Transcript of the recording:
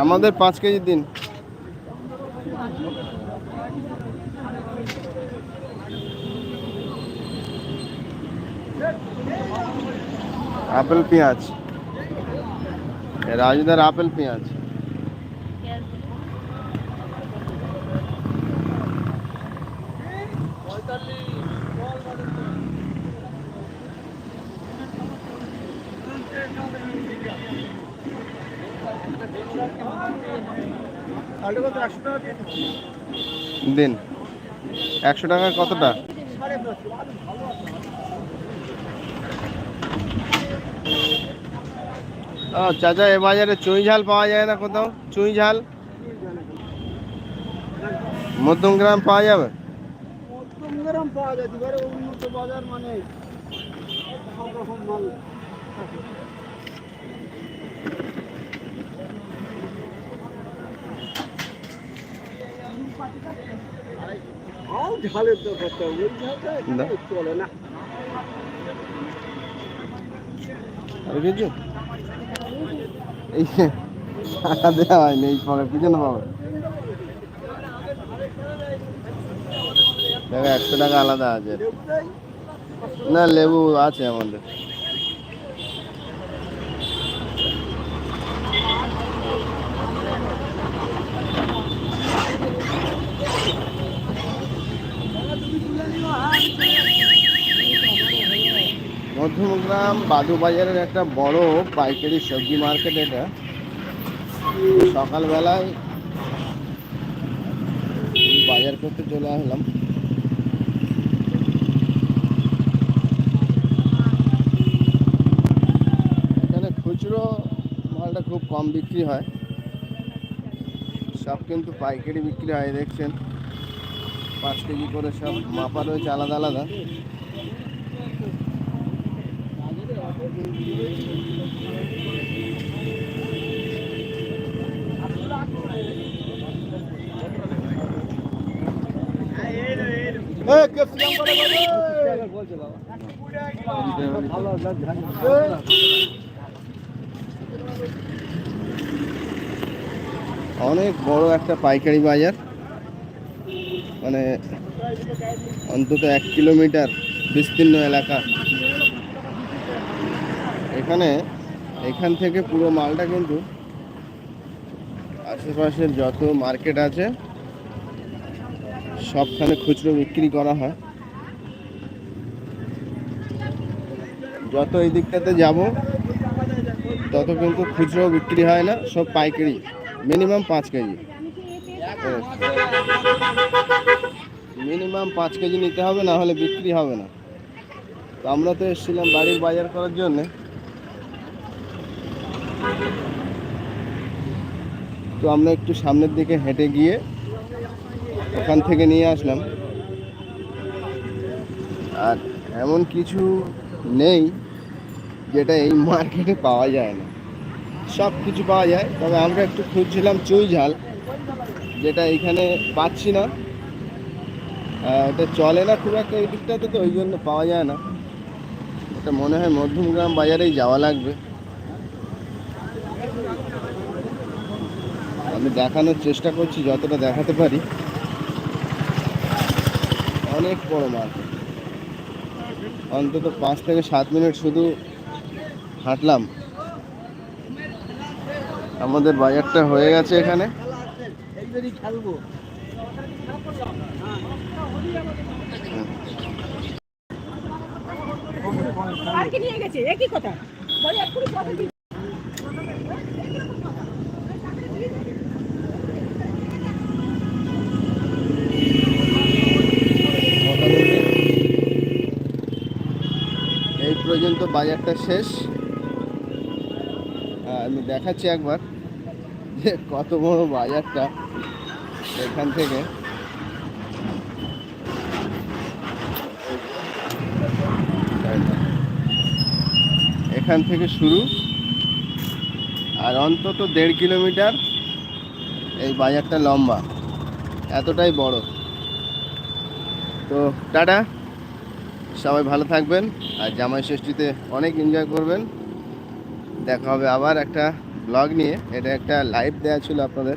আমাদের পাঁচ কেজি দিন। আপেল পেঁয়াজ এ রাজুদার আপেল পেঁয়াজ দিন। একশো টাকা কতটা? ও চাচা এ বাজারে চুই ঝাল পাওয়া যায় না কোথাও? চুই ঝাল? মধ্যম গ্রাম পাওয়া যাবে? গ্রাম পাওয়া যায় উন্নত বাজার মানে সব রকম মাল। ঝালের ব্যাপারটা ওই ঝালটা চলে না। কিছু এই টাকা দেওয়া হয়নি, এই পরে পিছনে পাবে? দেখো, একশো টাকা আলাদা আছে। না, লেবু আছে আমাদের। বাদু বাজারের একটা বড় পাইকারি সবজি মার্কেট এটা। সকালবেলায় বাজার করতে চলে আসলাম। এখানে খুচরো মালটা খুব কম বিক্রি হয়। সব কিন্তু পাইকারি বিক্রি হয়, দেখছেন। পাঁচ কেজি করে সব মাপা রয়েছে, আলাদা আলাদা এই ক্যাপসিকাম করে বলে ভালো অনেক বড় একটা পাইকারি বাজার। মানে অন্তত এক কিলোমিটার বিস্তীর্ণ এলাকা। এখানে এখান থেকে পুরো মালটা কিন্তু আশেপাশের যত মার্কেট আছে, সবখানে খুচরো বিক্রি করা হয়। যত এই দিকটাতে যাব, তত কিন্তু খুচরো বিক্রি হয় না, সব পাইকারি, মিনিমাম পাঁচ কেজি। মিনিমাম পাঁচ কেজি নিতে হবে, না হলে বিক্রি হবে না। তো আমরা তো এসেছিলাম বাড়ির বাজার করার জন্যে। তো আমরা একটু সামনের দিকে হেঁটে গিয়ে ওখান থেকে নিয়ে আসলাম। আর এমন কিছু নেই যেটা এই মার্কেটে পাওয়া যায় না। সব কিছু পাওয়া যায়, তবে আমরা একটু খুঁজছিলাম চুই ঝাল, যেটা এখানে পাচ্ছি না। এটা চলে না খুব একটা এই দিকটাতে, তো ওই জন্য পাওয়া যায় না। এটা মনে হয় মধ্যমগ্রাম বাজারেই যাওয়া লাগবে। আমি দেখানোর চেষ্টা করছি, যতটা দেখাতে পারি। অনেক বড় মার্কেট অন্তত পাঁচ থেকে সাত মিনিট শুধু হাঁটলাম। আমাদের বাজারটা হয়ে গেছে এখানে। নিয়ে গেছে একই কথা? পর্যন্ত বাজারটা শেষ। আমি দেখাচ্ছি একবার যে কত বড় বাজারটা এখান থেকে। এখান থেকে শুরু। আর অন্তত দেড় কিলোমিটার এই বাজারটা লম্বা, এতটাই বড়। তো টাটা। সবাই ভালো থাকবেন আর জামাই ষষ্ঠীতে অনেক এনজয় করবেন। দেখা হবে আবার একটা ব্লগ নিয়ে। এটা একটা লাইভ দেওয়া ছিল আপনাদের।